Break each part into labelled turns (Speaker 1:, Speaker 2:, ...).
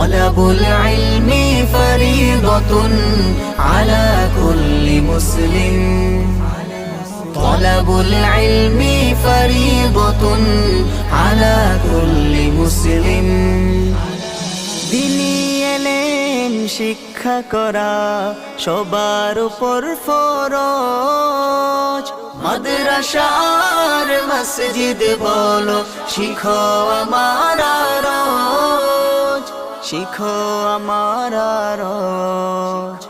Speaker 1: طلب العلم فريضة على كل مسلم طلب العلم فريضة على كل مسلم দিনী এলেম শিক্ষা করা সবার উপর ফরজ মাদ্রাসার মসজিদ বলো শিখো আমার রোজ শিখো আমার রোজ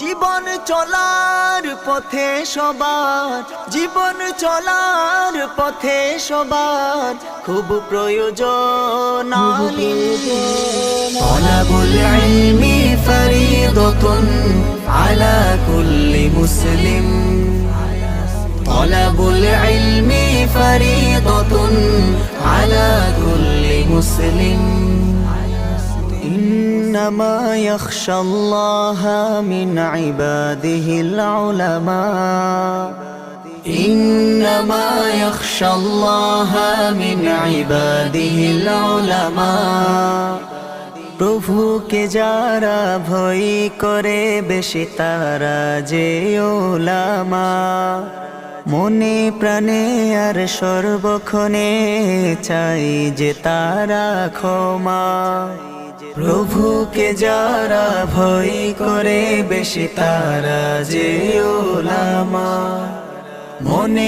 Speaker 1: জীবন চলার পথে সবার জীবন চলার পথে সবার খুব প্রয়োজন طلب العلم فريضة على كل مسلم طلب العلم فريضة إنما يخشى الله من عباده العلماء إنما يخشى الله من عباده العلماء প্রভুকে যারা ভয় করে বেশি তারা যে ওলামা মনে প্রাণে আর সর্বক্ষণে চাই যে তারা ক্ষমা প্রভুকে যারা ভয় করে বেশি তারা যে ওলামা। মনে